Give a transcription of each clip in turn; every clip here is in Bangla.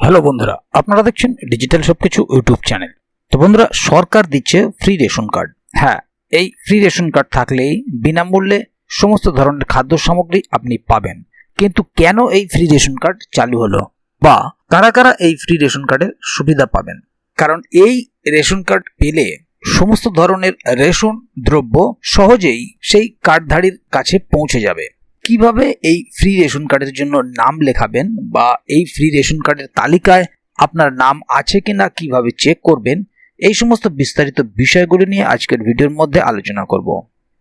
হ্যালো বন্ধুরা, আপনারা দেখছেন ডিজিটাল সবকিছু ইউটিউব চ্যানেল। তো বন্ধুরা, সরকার দিচ্ছে ফ্রি রেশন কার্ড হ্যাঁ এই ফ্রি রেশন কার্ড থাকলেই বিনামূল্যে সমস্ত ধরনের খাদ্য সামগ্রী আপনি পাবেন। কিন্তু কেন এই ফ্রি রেশন কার্ড চালু হলো? বা কারা কারা এই ফ্রি রেশন কার্ডের সুবিধা পাবেন? কারণ এই রেশন কার্ড পেলে সমস্ত ধরনের রেশন, দ্রব্য সহজেই সেই কার্ডধারীর কাছে পৌঁছে যাবে। কীভাবে এই ফ্রি রেশন কার্ডের জন্য নাম লেখাবেন বা এই ফ্রি রেশন কার্ডের তালিকায় আপনার নাম আছে কিনা কীভাবে চেক করবেন, এই সমস্ত বিস্তারিত বিষয়গুলি নিয়ে আজকের ভিডিওর মধ্যে আলোচনা করব।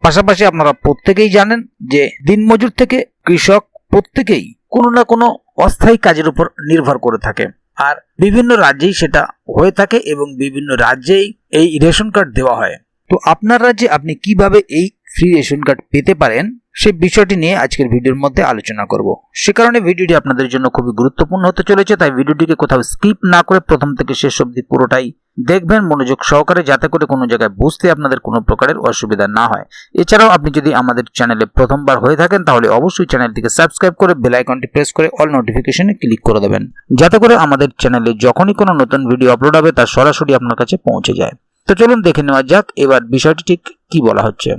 পাশাপাশি আপনারা প্রত্যেকেই জানেন যে দিনমজুর থেকে কৃষক প্রত্যেকেই কোনো না কোনো অস্থায়ী কাজের উপর নির্ভর করে থাকে। আর বিভিন্ন রাজ্যেই সেটা হয়ে থাকে এবং বিভিন্ন রাজ্যেই এই রেশন কার্ড দেওয়া হয়। তো আপনার রাজ্যে আপনি কীভাবে এই ফ্রি রেশন কার্ড পেতে পারেন সেই বিষয়টি নিয়ে আজকের ভিডিওর মধ্যে আলোচনা করব। সে কারণে ভিডিওটি আপনাদের জন্য খুবই গুরুত্বপূর্ণ হতে চলেছে, তাই ভিডিওটিকে কোথাও স্কিপ না করে প্রথম থেকে শেষ অবধি পুরোটাই দেখবেন, মনোযোগ সহকারে, যাতে করে কোনো জায়গায় বুঝতে আপনাদের কোনো প্রকারের অসুবিধা না হয়। এছাড়াও আপনি যদি আমাদের চ্যানেলে প্রথমবার হয়ে থাকেন, তাহলে অবশ্যই চ্যানেলটিকে সাবস্ক্রাইব করে বেল আইকনটি প্রেস করে অল নোটিফিকেশনে ক্লিক করে দেবেন। যাতে করে আমাদের চ্যানেলে যখনই কোনো নতুন ভিডিও আপলোড হবে, তা সরাসরি আপনার কাছে পৌঁছে যায়। তো চলুন দেখে নেওয়া যাক, এবার বিষয়টি ঠিক কি বলা হচ্ছে।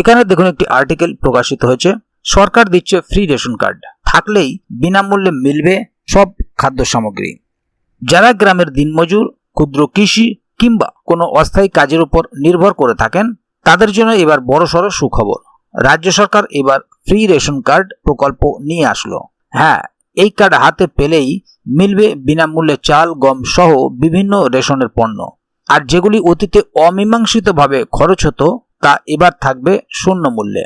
এখানে দেখুন একটি আর্টিকেল প্রকাশিত হয়েছে। সরকার দিচ্ছে ফ্রি রেশন কার্ড থাকলেই বিনামূল্যে মিলবে সব খাদ্য সামগ্রী। যারা গ্রামের দিনমজুর, ক্ষুদ্র কৃষি কিংবা কোনো অস্থায়ী কাজের উপর নির্ভর করে থাকেন, তাদের জন্য এবার বড়সড় সুখবর। রাজ্য সরকার এবার ফ্রি রেশন কার্ড প্রকল্প নিয়ে আসলো। হ্যাঁ এই কার্ড হাতে পেলেই মিলবে বিনামূল্যে চাল, গম সহ বিভিন্ন রেশনের পণ্য। আর যেগুলি অতীতে অমীমাংসিতভাবে খরচ হতো তা এবার থাকবে শূন্য মূল্যে।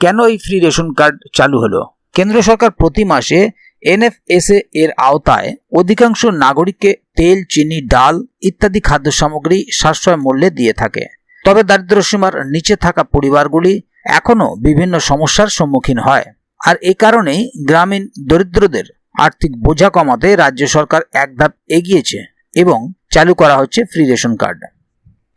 কেন এই ফ্রি রেশন কার্ড চালু হলো? কেন্দ্র সরকার প্রতি মাসে এনএফএসএ এর আওতায় অধিকাংশ নাগরিককে তেল, চিনি, ডাল ইত্যাদি খাদ্য সামগ্রী সাশ্রয় মূল্যে দিয়ে থাকে। তবে দারিদ্র্যসীমার নিচে থাকা পরিবারগুলি এখনও বিভিন্ন সমস্যার সম্মুখীন হয়। আর এ কারণেই গ্রামীণ দরিদ্রদের আর্থিক বোঝা কমাতে রাজ্য সরকার এক ধাপ এগিয়েছে এবং চালু করা হচ্ছে ফ্রি রেশন কার্ড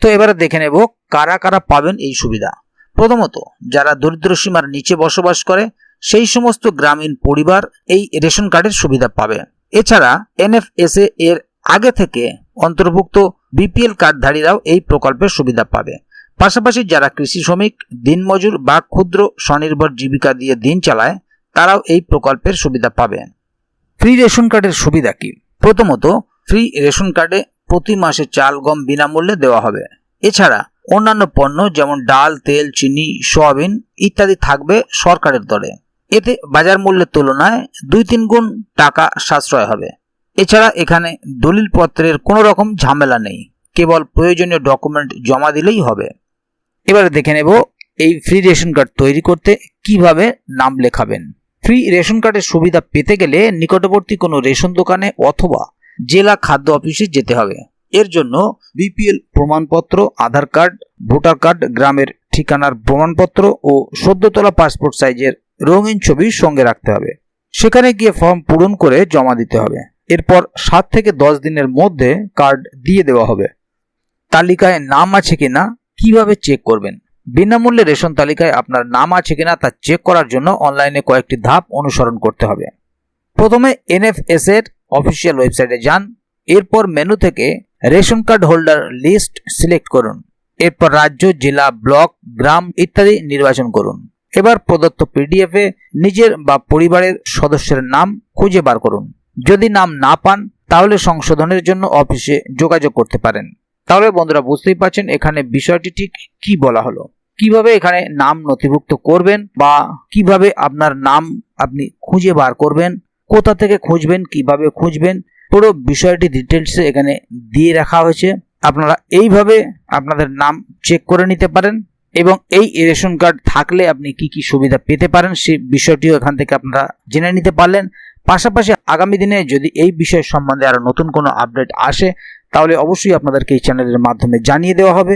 তো এবারে দেখে নেব কারা কারা পাবেন এই সুবিধা। প্রথমত, যারা দরিদ্র সীমার নিচে বসবাস করে, সেই সমস্ত গ্রামীণ পরিবার এই রেশন কার্ডের সুবিধা পাবে। এছাড়া, এনএফএসএ এর আগে থেকে অন্তর্ভুক্ত বিপিএল কার্ডধারীরাও এই প্রকল্পের সুবিধা পাবে। পাশাপাশি যারা কৃষি শ্রমিক, দিনমজুর বা ক্ষুদ্র স্বনির্ভর জীবিকা দিয়ে দিন চালায়, তারাও এই প্রকল্পের সুবিধা পাবে। ফ্রি রেশন কার্ডের সুবিধা কি? প্রথমত, ফ্রি রেশন কার্ডে প্রতি মাসে চাল, গম বিনামূল্যে দেওয়া হবে। এছাড়া অন্যান্য পণ্য যেমন ডাল, তেল, চিনি, সয়াবিন ইত্যাদি থাকবে সরকারের দরে। এতে বাজার মূল্যের তুলনায় দুই তিন গুণ টাকা সাশ্রয় হবে। এছাড়া এখানে দলিলপত্রের কোনো রকম ঝামেলা নেই। কেবল প্রয়োজনীয় ডকুমেন্ট জমা দিলেই হবে। এবারে দেখে নেব এই ফ্রি রেশন কার্ড তৈরি করতে কীভাবে নাম লেখাবেন। ফ্রি রেশন কার্ডের সুবিধা পেতে গেলে নিকটবর্তী কোনো রেশন দোকানে অথবা জেলা খাদ্য অফিসে যেতে হবে। এর জন্য বিপিএল প্রমাণপত্র, আধার কার্ড, ভোটার কার্ড, গ্রামের ঠিকানার প্রমাণপত্র ও সদ্যতলা পাসপোর্ট সাইজের রঙিন ছবি সঙ্গে রাখতে হবে। সেখানে গিয়ে ফর্ম পূরণ করে জমা দিতে হবে। এরপর সাত থেকে দশ দিনের মধ্যে কার্ড দিয়ে দেওয়া হবে। তালিকায় নাম আছে কিনা, কীভাবে চেক করবেন? বিনামূল্যে রেশন তালিকায় আপনার নাম আছে কিনা তা চেক করার জন্য অনলাইনে কয়েকটি ধাপ অনুসরণ করতে হবে। প্রথমে এনএফএস এর অফিসিয়াল ওয়েবসাইটে যান। এরপর মেনু থেকে ration card holder list select করুন। এরপর রাজ্য, জেলা ব্লক গ্রাম ইত্যাদি নির্বাচন করুন। এবার প্রদত্ত পিডিএফে নিজের বা পরিবারের সদস্যের নাম খুঁজে বার করুন। যদি নাম না পান, তাহলে সংশোধনের জন্য অফিসে যোগাযোগ করতে পারেন। তাহলে বন্ধুরা বুঝতেই পারছেন এখানে বিষয়টি ঠিক কি বলা হলো। কীভাবে এখানে নাম নথিভুক্ত করবেন বা কীভাবে আপনার নাম আপনি খুঁজে বার করবেন কোথা থেকে খুঁজবেন, কীভাবে খুঁজবেন, পুরো বিষয়টি ডিটেলসে এখানে দিয়ে রাখা হয়েছে। আপনারা এইভাবে আপনাদের নাম চেক করে নিতে পারেন এবং এই রেশন কার্ড থাকলে আপনি কি কি সুবিধা পেতে পারেন সেই বিষয়টিও এখান থেকে আপনারা জেনে নিতে পারলেন। পাশাপাশি আগামী দিনে যদি এই বিষয় সম্বন্ধে আরও নতুন কোনো আপডেট আসে, তাহলে অবশ্যই আপনাদেরকে এই চ্যানেলের মাধ্যমে জানিয়ে দেওয়া হবে।